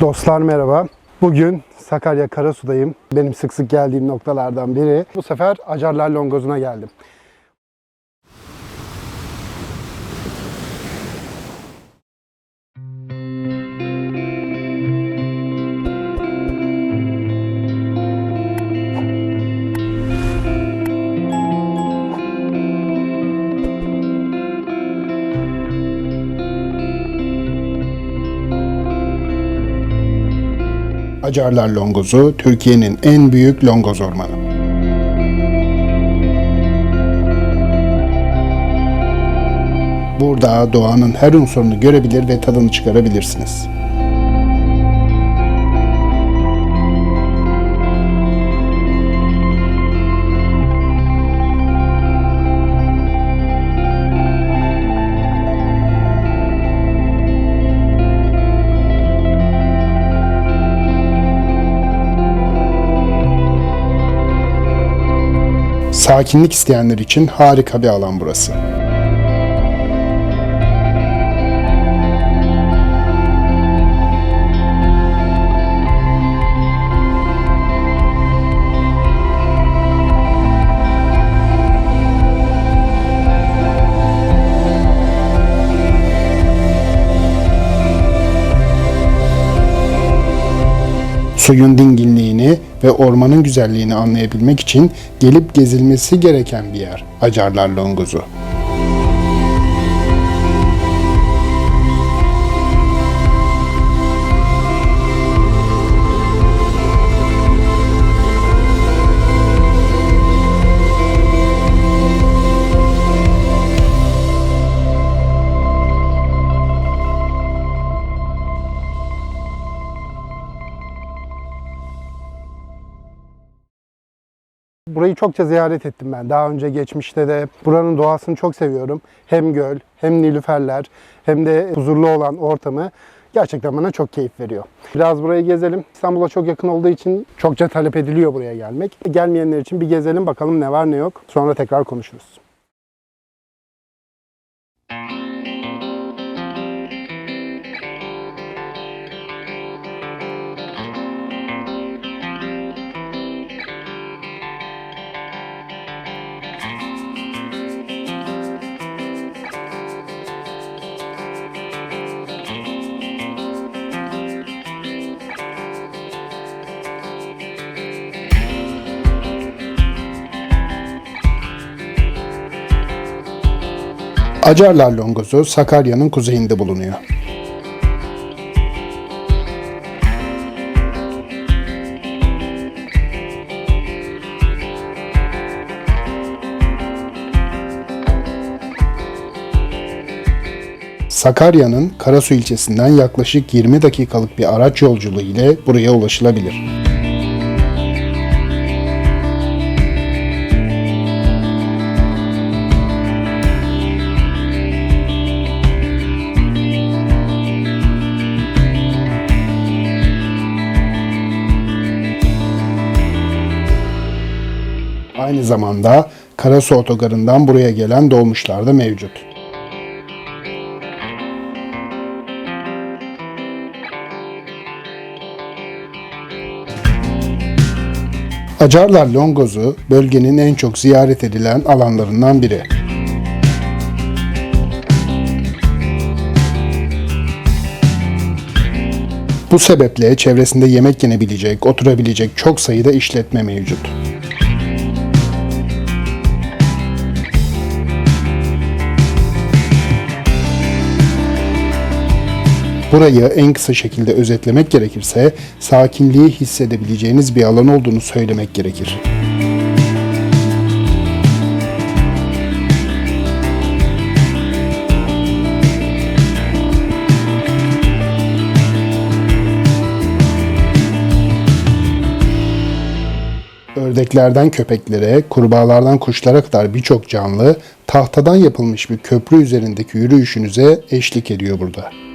Dostlar merhaba. Bugün Sakarya Karasu'dayım. Benim sık sık geldiğim noktalardan biri. Bu sefer Acarlar Longozu'na geldim. Acarlar Longozu Türkiye'nin en büyük longoz ormanı. Burada doğanın her unsurunu görebilir ve tadını çıkarabilirsiniz. Sakinlik isteyenler için harika bir alan burası. Suyun dinginliğini ve ormanın güzelliğini anlayabilmek için gelip gezilmesi gereken bir yer Acarlar Longozu. Burayı çokça ziyaret ettim ben. Daha önce geçmişte de buranın doğasını çok seviyorum. Hem göl, hem nilüferler, hem de huzurlu olan ortamı gerçekten bana çok keyif veriyor. Biraz burayı gezelim. İstanbul'a çok yakın olduğu için çokça talep ediliyor buraya gelmek. Gelmeyenler için bir gezelim bakalım ne var ne yok. Sonra tekrar konuşuruz. Acarlar Longozu Sakarya'nın kuzeyinde bulunuyor. Sakarya'nın Karasu ilçesinden yaklaşık 20 dakikalık bir araç yolculuğu ile buraya ulaşılabilir. Aynı zamanda Karasu Otogarı'ndan buraya gelen dolmuşlar da mevcut. Acarlar Longozu bölgenin en çok ziyaret edilen alanlarından biri. Bu sebeple çevresinde yemek yenebilecek, oturabilecek çok sayıda işletme mevcut. Burayı en kısa şekilde özetlemek gerekirse sakinliği hissedebileceğiniz bir alan olduğunu söylemek gerekir. Ördeklerden köpeklere, kurbağalardan kuşlara kadar birçok canlı tahtadan yapılmış bir köprü üzerindeki yürüyüşünüze eşlik ediyor burada.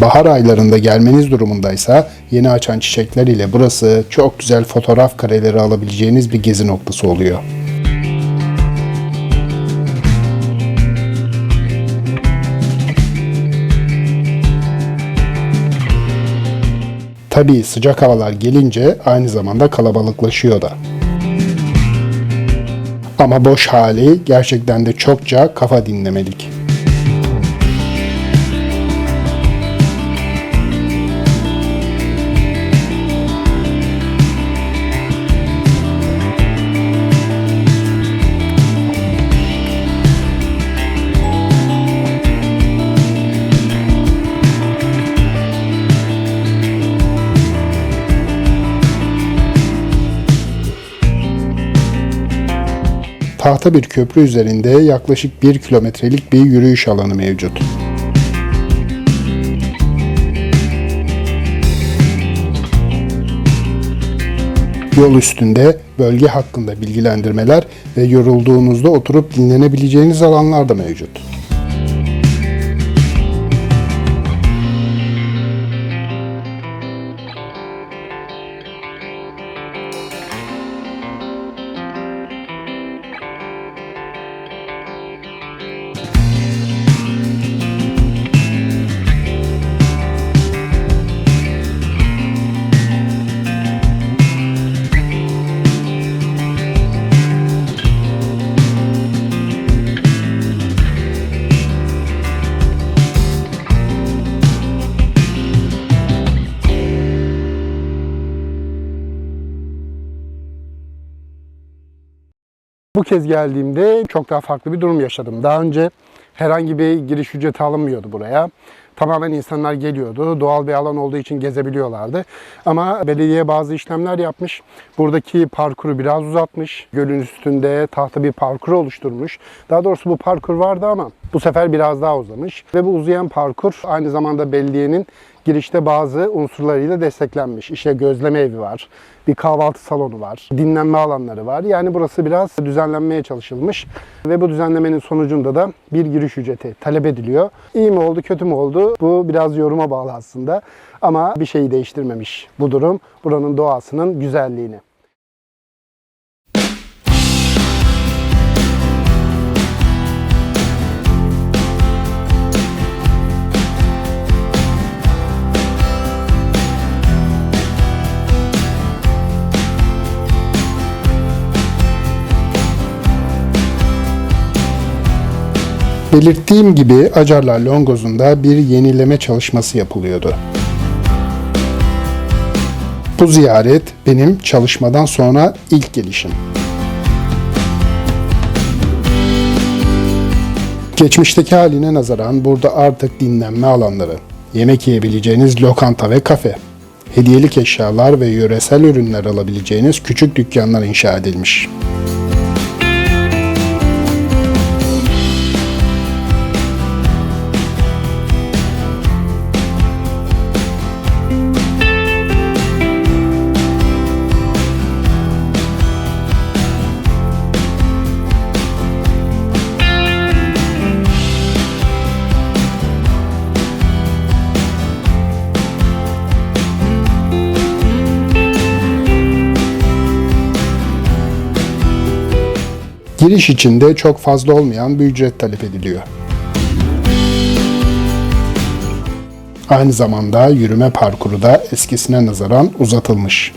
Bahar aylarında gelmeniz durumundaysa yeni açan çiçekler ile burası çok güzel fotoğraf kareleri alabileceğiniz bir gezi noktası oluyor. Tabii sıcak havalar gelince aynı zamanda kalabalıklaşıyor da. Ama boş hali gerçekten de çokça kafa dinlemelik. Tahta bir köprü üzerinde yaklaşık 1 kilometrelik bir yürüyüş alanı mevcut. Yol üstünde bölge hakkında bilgilendirmeler ve yorulduğunuzda oturup dinlenebileceğiniz alanlar da mevcut. Bu kez geldiğimde çok daha farklı bir durum yaşadım. Daha önce herhangi bir giriş ücreti alınmıyordu buraya. Tamamen insanlar geliyordu. Doğal bir alan olduğu için gezebiliyorlardı. Ama belediye bazı işlemler yapmış. Buradaki parkuru biraz uzatmış. Gölün üstünde tahta bir parkur oluşturmuş. Daha doğrusu bu parkur vardı ama bu sefer biraz daha uzamış. Ve bu uzayan parkur aynı zamanda belediyenin girişte bazı unsurlarıyla desteklenmiş. İşte gözleme evi var, bir kahvaltı salonu var, dinlenme alanları var. Yani burası biraz düzenlenmeye çalışılmış ve bu düzenlemenin sonucunda da bir giriş ücreti talep ediliyor. İyi mi oldu, kötü mü oldu? Bu biraz yoruma bağlı aslında. Ama bir şeyi değiştirmemiş bu durum buranın doğasının güzelliğini. Belirttiğim gibi Acarlar Longoz'unda bir yenileme çalışması yapılıyordu. Bu ziyaret benim çalışmadan sonra ilk gelişim. Geçmişteki haline nazaran burada artık dinlenme alanları, yemek yiyebileceğiniz lokanta ve kafe, hediyelik eşyalar ve yöresel ürünler alabileceğiniz küçük dükkanlar inşa edilmiş. Giriş için de çok fazla olmayan bir ücret talep ediliyor. Aynı zamanda yürüme parkuru da eskisine nazaran uzatılmış.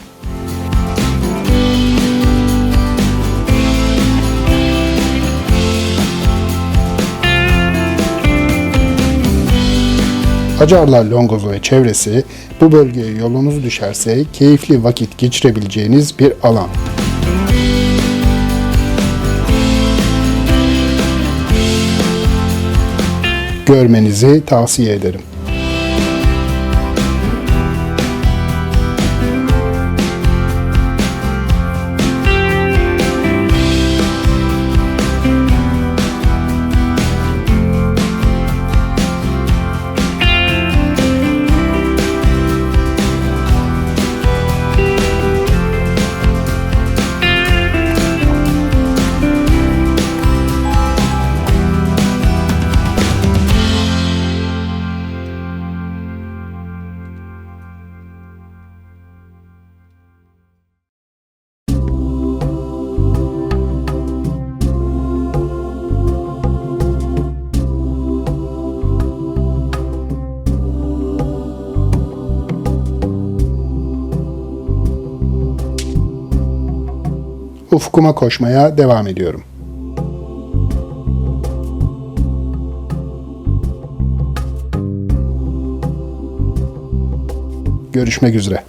Acarlar Longozo ve çevresi bu bölgeye yolunuz düşerse keyifli vakit geçirebileceğiniz bir alan. Görmenizi tavsiye ederim. Ufkuma koşmaya devam ediyorum. Görüşmek üzere.